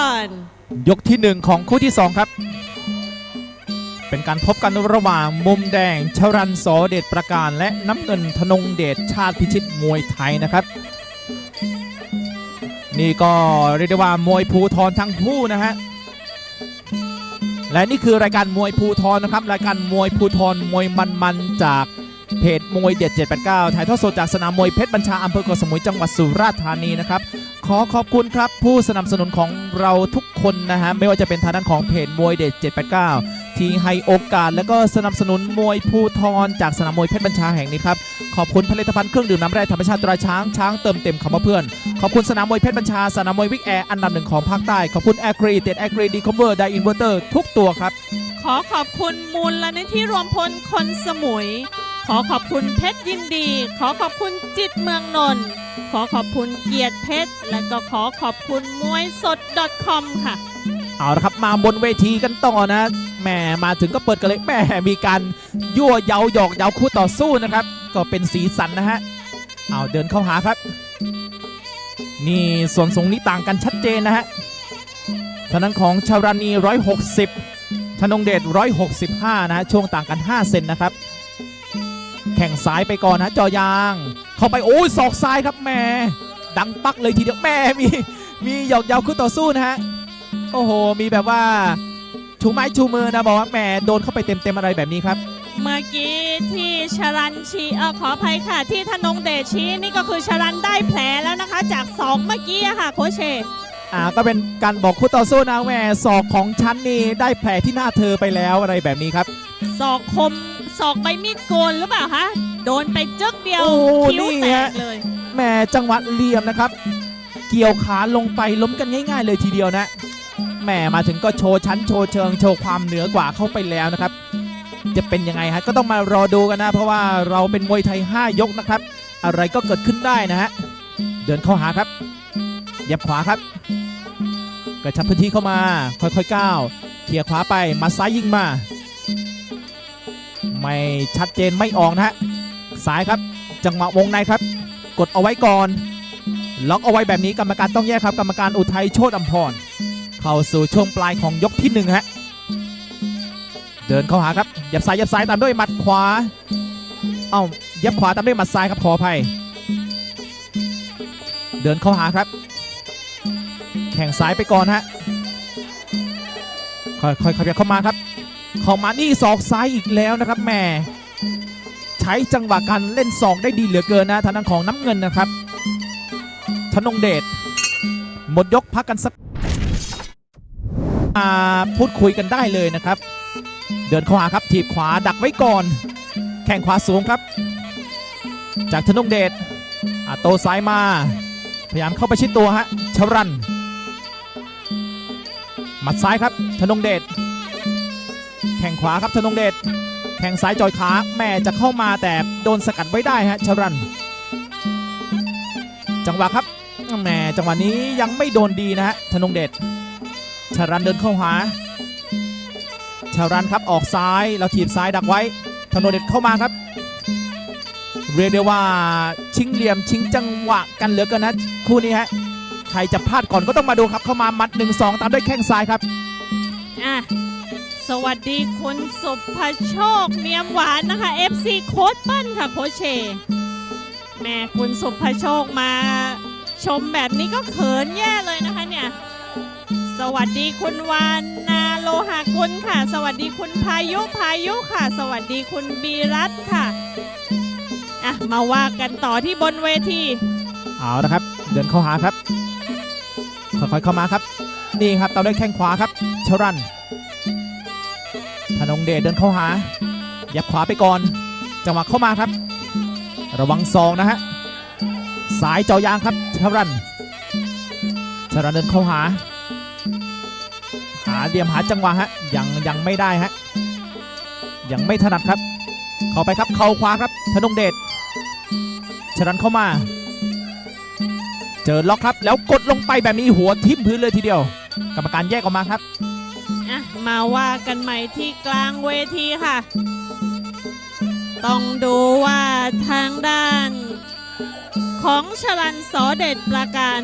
one ยกที่หนึ่งของคู่ที่สองครับ เป็นการพบกันระหว่างมุมแดงชรันโสเดชประการ และน้ำเงินธนงเดชชาติพิชิตมวยไทยนะครับ นี่ก็เรียกได้ว่ามวยภูทรทั้งคู่นะฮะและนี่คือรายการมวยภูทรนะครับ รายการมวยภูทรมวยมันๆจากเพจมวยเด็ด789 ถ่ายทอดสดจากสนามมวยเพชรบัญชาอำเภอเกาะสมุยจังหวัดสุราษฎร์ธานีนะครับ ขอขอบคุณครับ ผู้สนับสนุนของเราทุกคนนะฮะ ไม่ว่าจะเป็นทางด้านของเพจมวยเด็ด 789 ที่ให้โอกาสและก็สนับสนุนมวยภูทรจากสนามมวยเพชรบัญชาแห่งนี้ครับ ขอบคุณผลิตภัณฑ์เครื่องดื่มน้ำแร่ธรรมชาติตราช้างช้างเติมเต็มคำว่าเพื่อน ขอบคุณสนามมวยเพชรบัญชา สนามมวยวิกแอร์อันดับหนึ่งของภาคใต้ ขอบคุณแอร์กรีเต็ดแอร์กรีดีคอมเวอร์ไดอินเวอร์เตอร์ทุกตัวครับ ขอขอบคุณมูลนิธิรวมพลคนสมุย ขอขอบคุณเพชรยินดี ขอขอบคุณจิตเมืองนนท์ขอขอบคุณเกียรติเพชร และก็ขอขอบคุณมวยสด .com ค่ะ เอาละครับมาบนเวทีกันต่อนะแหมมาถึงก็เปิดกันเลยแหมมีการยั่วเยาหยอกเยาคู่ต่อสู้นะครับ ก็เป็นสีสันนะฮะเอาเดินเข้าหาครับ นี่ส่วนสูงนี้ต่างกันชัดเจนนะฮะทางนั้นของชาวรานี 160ธนงเดช165 นะ ช่วงต่างกัน 5 เซนนะครับ แข่งซ้ายไปก่อนนะจอยาง เข้าไปโอ้ยศอกซ้ายครับแหม่ดังปักเลยทีเดียวแหม่มีมีหยอกเยาคู่ต่อสู้นะฮะโอ้โห มีแบบว่าชูไม้ชูมือนะบอกว่าแหมโดนเข้าไปเต็มๆอะไรแบบนี้ครับ เมื่อกี้ที่ชรันชีเออขออภัยค่ะ ที่ธนงเดชชี้นี่ก็คือชรันได้แผลแล้วนะคะ จากสองเมื่อกี้อะค่ะโคชเชอ่าก็เป็นการบอกคู่ต่อสู้นะแหมศอกของฉันนี่ได้แผลที่หน้าเธอไปแล้วอะไรแบบนี้ครับศอกคม ศอกใบมีดโกนหรือเปล่าคะโดนไปจึกเดียวโอ้คิ้วนี่แตฮะ กเลยแหมจังหวะเหลี่ยมนะครับ เกี่ยวขาลงไปล้มกันง่าย ๆ เลยทีเดียวนะแหมมาถึงก็โชว์ชั้นโชว์เชิงโชว์ความเหนือกว่าเข้าไปแล้วนะครับ จะเป็นยังไงฮะก็ต้องมารอดูกันนะ เพราะว่าเราเป็นมวยไทย 5 ยกนะครับ อะไรก็เกิดขึ้นได้นะฮะเดินเข้าหาครับเหยียบขวาครับกระชับพื้นที่เข้ามาค่อยๆก้าวเคลียร์ขวาไปมาซ้ายยิงมา ไม่ชัดเจนไม่ออกนะฮะซ้ายครับจังหวะวงในครับ กดเอาไว้ก่อน ล็อกเอาไว้แบบนี้กรรมการต้องแยกครับ กรรมการอุทัยโชตอัมพร เข้าสู่ช่วงปลายของยกที่หนึ่งฮะเดินเข้าหาครับยับซ้ายยับซ้ายตามด้วยหมัดขวา เอ้ายับขวาตามด้วยหมัดซ้ายครับขออภัยเดินเข้าหาครับ แข่งซ้ายไปก่อนฮะค่อยๆขยับเข้ามาครับ ข้ามานี่ศอกซ้ายอีกแล้วนะครับแม่ใช้จังหวะการเล่นศอกได้ดีเหลือเกินนะทางด้านของน้ำเงินนะครับธนงเดชหมดยกพักกันสักมาพูดคุยกันได้เลยนะครับ เดินเข้าหาครับถีบขวาดักไว้ก่อน แข่งขวาสูงครับ จากธนงเดชอะโตซ้ายมา พยายามเข้าไปชิดตัวฮะชรันหมัดซ้ายครับธนงเดช แข่งขวาครับธนงเดชแข่งซ้ายจอยขาแม่จะเข้ามาแต่โดนสกัดไว้ได้ฮะชรัน จังหวะครับแม่จังหวะนี้ยังไม่โดนดีนะฮะธนงเดชชรันเดินเข้าหาชรันครับออกซ้ายแล้วถีบซ้ายดักไว้ธนงเดชเข้ามาครับ เรียกได้ว่าชิงเหลี่ยมชิงจังหวะกันเหลือเกินนะคู่นี้ฮะใครจะพลาดก่อนก็ต้องมาดูครับเข้ามามัด 1-2 ตามด้วยแข้งซ้ายครับอะ สวัสดีคุณสุภโชคเนียมหวานนะคะ FC โค้ดปิ้ลค่ะโคเช แม่คุณสุภโชคมาชมแบบนี้ก็เขินแย่เลยนะคะเนี่ย สวัสดีคุณวานนาโลหากุลค่ะ สวัสดีคุณพายุพายุค่ะ สวัสดีคุณบีรัตค่ะอะ มาว่ากันต่อที่บนเวที เอาละครับ เดินเข้าหาครับ ค่อยๆเข้ามาครับ นี่ครับตามด้วยแข้งขวาครับ ชรัน ธนงเดชเดินเข้าหายับขวาไปก่อน จังหวะเข้ามาครับ ระวังซองนะฮะ สายเจายางครับชรันชรันเดินเข้าหา หาเหลี่ยมหาจังหวะฮะ ยังยังไม่ได้ฮะ ยังไม่ถนัดครับ เข้าไปครับเข่าขวาครับ ธนงเดชชรันเข้ามา เจอล็อกครับ แล้วกดลงไปแบบนี้หัวทิ่มพื้นเลยทีเดียว กรรมการแยกออกมาครับ มาว่ากันใหม่ที่กลางเวทีค่ะ ต้องดูว่าทางด้าน ของชลันสอเด็ดประการ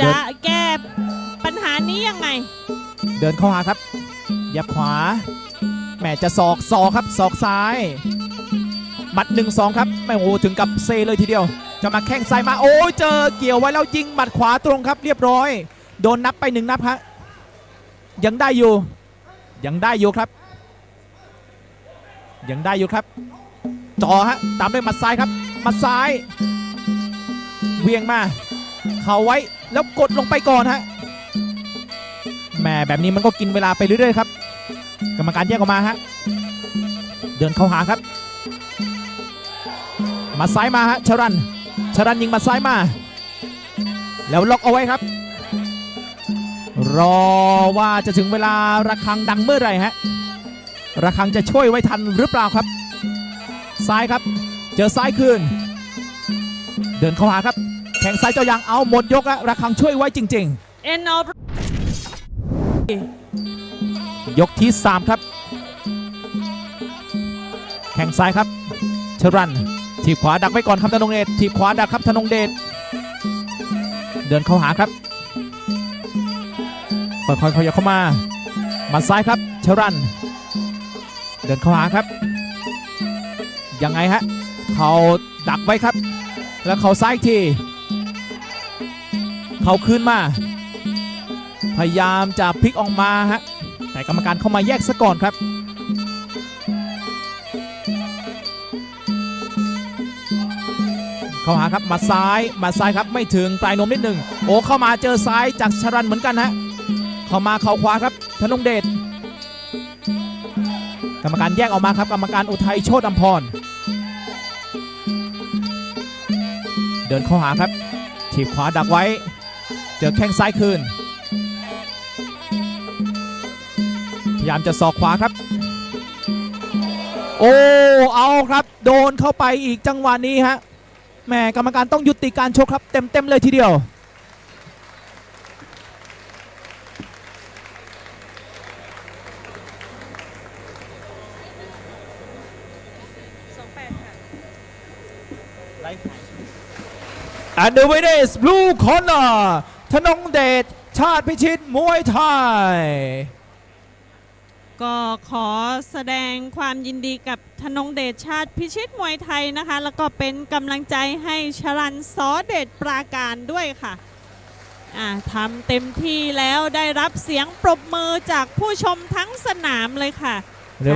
จะแก้ปัญหานี้ยังไง เดินเข้าหาครับเยับขวาแหมจะศอกศอกครับศอกซ้ายหมัดหนึ่งสองครับไม่โอ้ถึงกับเซเลยทีเดียว จะมาแข้งซ้ายมาโอ้ยเจอเกี่ยวไว้แล้วยิงหมัดขวาตรงครับเรียบร้อย โดนนับไปหนึ่งนับฮะ ยังได้อยู่ ยังได้อยู่ครับ ยังได้อยู่ครับจ่อฮะตามด้วยหมัดซ้ายครับหมัดซ้ายเวียงมา เข่าไว้แล้วกดลงไปก่อนฮะแหมแบบนี้มันก็กินเวลาไปเรื่อยๆครับ กรรมการแยกออกมาฮะเดินเข้าหาครับมาซ้ายมาฮะชรันชรันยิงมาซ้ายมา แล้วล็อกเอาไว้ครับ รอว่าจะถึงเวลาระฆังดังเมื่อไหร่ฮะระฆังจะช่วยไว้ทันหรือเปล่าครับ ซ้ายครับ เจอซ้ายคืน เดินเข้าหาครับ แข่งซ้ายเจ้ายางเอาหมดยกอะระฆังช่วยไว้จริง End of ยกที่ 3 ครับ แข่งซ้ายครับ ชรันทีบขวาดักไว้ก่อนครับธนงเดชทีบขวาดักครับธนงเดชเดินเข้าหาครับ ค่อยๆขยับเข้ามาหมาซ้ายครับเชรัน เดินเข้าหาครับ ยังไงฮะ เขาดักไว้ครับ แล้วเขาซ้ายอีกที เขาคืนมา พยายามจะพลิกออกมาฮะ แต่กรรมการเข้ามาแยกซะก่อนครับ เข้าหาครับมาซ้ายมาซ้ายครับไม่ถึงปลายนมนิดหนึ่งโอ้เข้ามาเจอซ้ายจากชรันเหมือนกันฮะ เข้ามาเข่าขวาครับธนงเดชกรรมการแยกออกมาครับกรรมการอุทัยโชติอัมพร เดินเข้าหาครับถีบขวาดักไว้ เจอแข้งซ้ายคืน พยายามจะสอกขวาครับ โอ้เอาครับ โดนเข้าไปอีกจังหวะนี้ฮะแหมกรรมการต้องยุติการชกครับเต็มๆเลยทีเดียว And the winner is blue corner ธนงเดช ชาติพิชิต มวยไทย ก็ขอแสดงความยินดีกับธนงเดชชาติพิชิตมวยไทยนะคะ แล้วก็เป็นกำลังใจให้ชรันซอเดชปราการด้วยค่ะอ่าทำเต็มที่แล้วได้รับเสียงปรบมือจากผู้ชมทั้งสนามเลยค่ะ